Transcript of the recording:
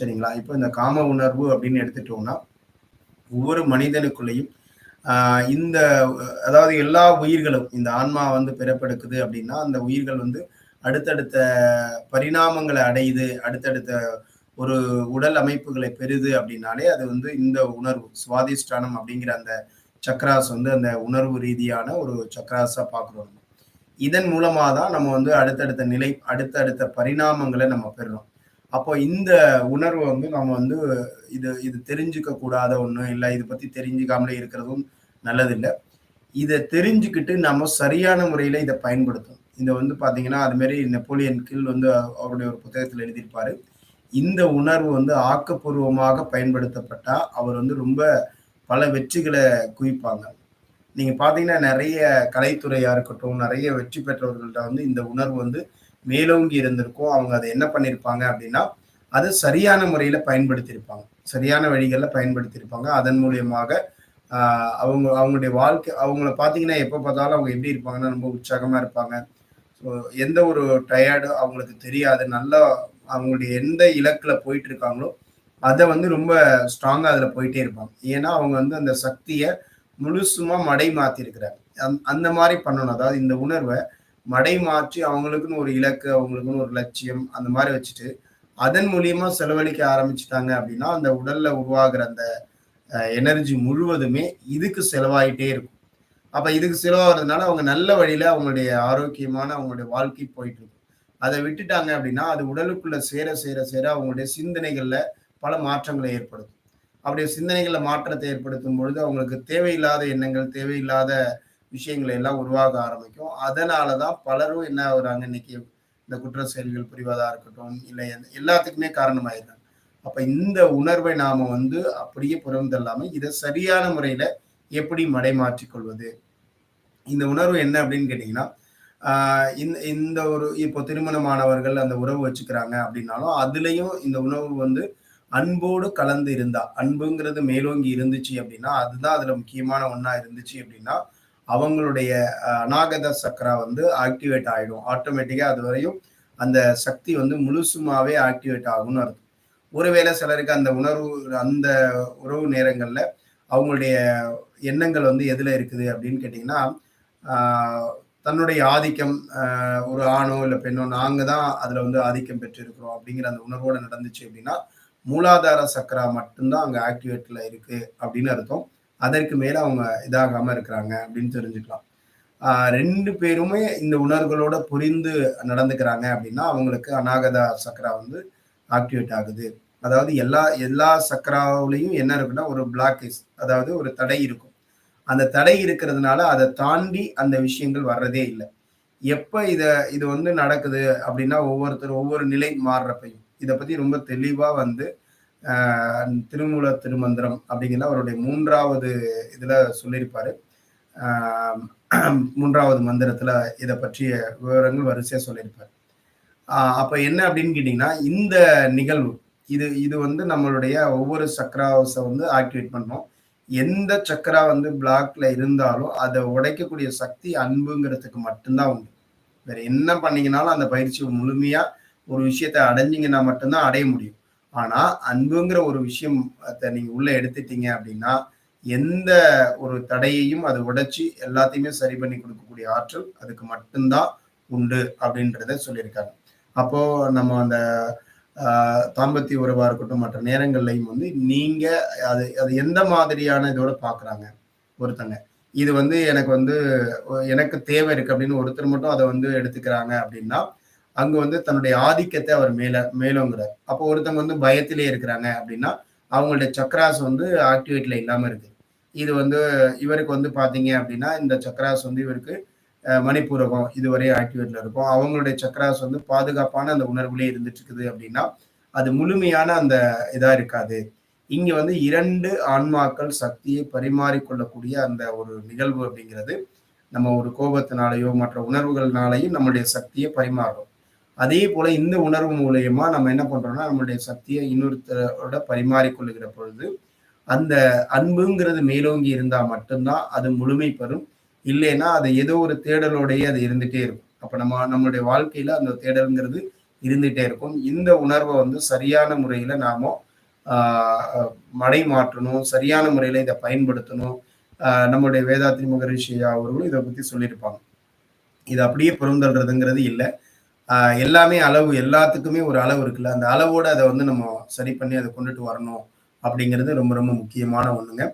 சரிங்களா? இப்போ இந்த காம உணர்வு அப்படின்னு எடுத்துட்டோம்னா ஒவ்வொரு மனிதனுக்குள்ளேயும் இந்த அதாவது எல்லா உயிர்களும் இந்த ஆன்மா வந்து பிறப்பெடுக்குது அப்படின்னா அந்த உயிர்கள் வந்து அடுத்தடுத்த பரிணாமங்களை அடையுது அடுத்தடுத்த ஒரு உடல் அமைப்புகளை பெறுது அப்படின்னாலே அது வந்து இந்த உணர்வு சுவாதிஷ்டானம் அப்படிங்கிற அந்த சக்ராஸ் வந்து அந்த உணர்வு ரீதியான ஒரு சக்ராஸாக பார்க்குறோம் இதன் மூலமாக தான் நம்ம வந்து அடுத்தடுத்த நிலை அடுத்தடுத்த பரிணாமங்களை நம்ம பெறுறோம் அப்போ இந்த உணர்வு வந்து நம்ம வந்து இது இது தெரிஞ்சுக்க கூடாத ஒண்ணு இல்லை இதை பத்தி தெரிஞ்சுக்காமலே இருக்கிறதும் நல்லதில்லை. இதை தெரிஞ்சுக்கிட்டு நம்ம சரியான முறையில இதை பயன்படுத்தும் இந்த வந்து பாத்தீங்கன்னா அது மாதிரி நெப்போலியன் கில் வந்து அவருடைய ஒரு புத்தகத்தில் எழுதியிருப்பாரு. இந்த உணர்வு வந்து ஆக்கப்பூர்வமாக பயன்படுத்தப்பட்டா அவர் வந்து ரொம்ப பல வெற்றிகளை குவிப்பாங்க. நீங்க பாத்தீங்கன்னா நிறைய கலைத்துறையா இருக்கட்டும் நிறைய வெற்றி பெற்றவர்கள்ட்ட வந்து இந்த உணர்வு வந்து மேலோங்கி இருந்திருக்கோ அவங்க அதை என்ன பண்ணியிருப்பாங்க அப்படின்னா அதை சரியான முறையில் பயன்படுத்தியிருப்பாங்க. சரியான வழிகளில் பயன்படுத்தியிருப்பாங்க. அதன் மூலியமாக அவங்க அவங்களுடைய வாழ்க்கை அவங்கள பார்த்தீங்கன்னா எப்போ பார்த்தாலும் அவங்க எப்படி இருப்பாங்கன்னா ரொம்ப உற்சாகமாக இருப்பாங்க. ஸோ எந்த ஒரு டயர்டும் அவங்களுக்கு தெரியாது. நல்லா அவங்களுடைய எந்த இலக்கில் போயிட்டு இருக்காங்களோ அதை வந்து ரொம்ப ஸ்ட்ராங்காக அதில் போயிட்டே இருப்பாங்க. ஏன்னா அவங்க வந்து அந்த சக்தியை முழுசுமா மடை மாத்தி அந் அந்த மாதிரி பண்ணணும். அதாவது இந்த உணர்வை மடை மாற்றி அவங்களுக்குன்னு ஒரு இலக்கு அவங்களுக்குன்னு ஒரு லட்சியம் அந்த மாதிரி வச்சுட்டு அதன் மூலியமா செலவழிக்க ஆரம்பிச்சுட்டாங்க அப்படின்னா அந்த உடல்ல உருவாகிற அந்த எனர்ஜி முழுவதுமே இதுக்கு செலவாயிட்டே இருக்கும். அப்ப இதுக்கு செலவாகிறதுனால அவங்க நல்ல வழியில அவங்களுடைய ஆரோக்கியமான அவங்களுடைய வாழ்க்கை போயிட்டு இருக்கும். அதை விட்டுட்டாங்க அப்படின்னா அது உடலுக்குள்ள சேர சேர சேர அவங்களுடைய சிந்தனைகள்ல பல மாற்றங்களை ஏற்படுத்தும். அப்படி சிந்தனைகளில் மாற்றத்தை ஏற்படுத்தும் பொழுது அவங்களுக்கு தேவையில்லாத எண்ணங்கள் தேவையில்லாத விஷயங்களை எல்லாம் உருவாக ஆரம்பிக்கும். அதனாலதான் பலரும் என்ன ஆகுறாங்க? இன்னைக்கு இந்த குற்ற செயல்கள் புரிவதா இருக்கட்டும் இல்லை எல்லாத்துக்குமே காரணமாயிருக்காங்க அப்ப இந்த உணர்வை நாம வந்து அப்படியே புறந்தல்லாம இதை சரியான முறையில எப்படி மடை மாற்றிக்கொள்வது இந்த உணர்வு என்ன அப்படின்னு கேட்டீங்கன்னா இந்த இந்த ஒரு இப்போ திருமணமானவர்கள் அந்த உறவு வச்சுக்கிறாங்க அப்படின்னாலும் அதுலயும் இந்த உணவு வந்து அன்போடு கலந்து இருந்தா அன்புங்கிறது மேலோங்கி இருந்துச்சு அப்படின்னா அதுதான் அதுல முக்கியமான ஒன்னா இருந்துச்சு அப்படின்னா அவங்களுடைய அநாகத சக்கரா வந்து ஆக்டிவேட் ஆகிடும் ஆட்டோமேட்டிக்காக அது வரையும் அந்த சக்தி வந்து முழுசுமாவே ஆக்டிவேட் ஆகும்னு அர்த்தம். ஒருவேளை சிலருக்கு அந்த உணர்வு அந்த உறவு நேரங்களில் அவங்களுடைய எண்ணங்கள் வந்து எதில் இருக்குது அப்படின்னு கேட்டிங்கன்னா தன்னுடைய ஆதிக்கம் ஒரு ஆணோ இல்லை பெண்ணோ நாங்கள் தான் அதில் வந்து ஆதிக்கம் பெற்றிருக்கிறோம் அப்படிங்கிற அந்த உணர்வோடு நடந்துச்சு அப்படின்னா மூலாதார சக்கரா மட்டும்தான் அங்கே ஆக்டிவேட்டில் இருக்குது அப்படின்னு அர்த்தம். அதற்கு மேல அவங்க இதாகாம இருக்கிறாங்க அப்படின்னு தெரிஞ்சுக்கலாம். ரெண்டு பேருமே இந்த உணர்வுகளோட புரிந்து நடந்துக்கிறாங்க அப்படின்னா அவங்களுக்கு அநாகதா சக்கரா வந்து ஆக்டிவேட் ஆகுது. அதாவது எல்லா எல்லா சக்கராவிலையும் என்ன இருக்குன்னா ஒரு பிளாக்கேஜ் அதாவது ஒரு தடை இருக்கும். அந்த தடை இருக்கிறதுனால அதை தாண்டி அந்த விஷயங்கள் வர்றதே இல்லை. எப்போ இதை இது வந்து நடக்குது அப்படின்னா ஒவ்வொருத்தர் ஒவ்வொரு நிலை மாறுறப்பையும் இதை பற்றி ரொம்ப தெளிவாக வந்து திருமூல திருமந்திரம் அப்படிங்கிற அவருடைய மூன்றாவது இதுல சொல்லியிருப்பாரு. மூன்றாவது மந்திரத்துல இதை பற்றிய விவரங்கள் வரிசையா சொல்லியிருப்பார். அப்ப என்ன அப்படின்னு கேட்டீங்கன்னா இந்த நிகழ்வு இது இது வந்து நம்மளுடைய ஒவ்வொரு சக்கராவசை வந்து ஆக்டிவேட் பண்ணோம். எந்த சக்கரா வந்து பிளாக்ல இருந்தாலும் அதை உடைக்கக்கூடிய சக்தி அன்புங்கிறதுக்கு மட்டும்தான் உண்டு. வேற என்ன பண்ணீங்கனாலும் அந்த பயிற்சி முழுமையா ஒரு விஷயத்த அடைஞ்சிங்கன்னா மட்டும்தான் அடைய முடியும். ஆனா அன்புங்கிற ஒரு விஷயம் நீங்க உள்ள எடுத்துட்டீங்க அப்படின்னா எந்த ஒரு தடையையும் அதை உடைச்சி எல்லாத்தையுமே சரி பண்ணி கொடுக்கக்கூடிய ஆற்றல் அதுக்கு மட்டும்தான் உண்டு அப்படின்றத சொல்லியிருக்காங்க. அப்போ நம்ம அந்த தாம்பத்திய உறவா இருக்கட்டும் மற்ற நேரங்கள்லையும் வந்து நீங்க அது அது எந்த மாதிரியான இதோட பாக்குறாங்க? ஒருத்தங்க. இது வந்து எனக்கு வந்து எனக்கு தேவை இருக்கு அப்படின்னு ஒருத்தர் மட்டும் அதை வந்து எடுத்துக்கிறாங்க அப்படின்னா அங்க வந்து தன்னுடைய ஆதிக்கத்தை அவர் மேல மேலோங்கிறார். அப்போ ஒருத்தவங்க வந்து பயத்திலே இருக்கிறாங்க அப்படின்னா அவங்களுடைய சக்கராஸ் வந்து ஆக்டிவேட்ல இல்லாம இருக்கு. இது வந்து இவருக்கு வந்து பாத்தீங்க அப்படின்னா இந்த சக்கராஸ் வந்து இவருக்கு மணிப்பூரகம் இதுவரை ஆக்டிவேட்ல இருக்கும். அவங்களுடைய சக்கராஸ் வந்து பாதுகாப்பான அந்த உணர்வுலேயே இருந்துட்டு இருக்குது அப்படின்னா அது முழுமையான அந்த இதா இருக்காது. இங்க வந்து இரண்டு ஆன்மாக்கள் சக்தியை பரிமாறிக்கொள்ளக்கூடிய அந்த ஒரு நிகழ்வு அப்படிங்கிறது நம்ம ஒரு கோபத்தினாலேயோ மற்ற உணர்வுகள்னாலையும் நம்மளுடைய சக்தியை பரிமாறுறோம் அதே போல இந்த உணர்வு மூலயமா நம்ம என்ன பண்றோம்னா நம்மளுடைய சக்தியை இன்னொருத்தரோட பரிமாறிக்கொள்ளுகிற பொழுது அந்த அன்புங்கிறது மேலோங்கி இருந்தா மட்டும்தான் அது முழுமை பெறும். இல்லைன்னா அது ஏதோ ஒரு தேடலோடையே அது இருந்துட்டே இருக்கும். அப்ப நம்ம நம்மளுடைய வாழ்க்கையில அந்த தேடல்ங்கிறது இருந்துகிட்டே இருக்கும். இந்த உணர்வை வந்து சரியான முறையில் நாம மடை மாற்றணும் சரியான முறையில் இதை பயன்படுத்தணும். நம்முடைய வேதாத்ரி மகரிஷி அவர்களும் இதை பற்றி சொல்லியிருப்பாங்க. இது அப்படியே பொருந்தல்றதுங்கிறது இல்லை. எல்லாமே அளவு எல்லாத்துக்குமே ஒரு அளவு இருக்குல்ல? அந்த அளவோடு அதை வந்து நம்ம சரி பண்ணி அதை கொண்டுட்டு வரணும் அப்படிங்கிறது ரொம்ப ரொம்ப முக்கியமான ஒன்றுங்க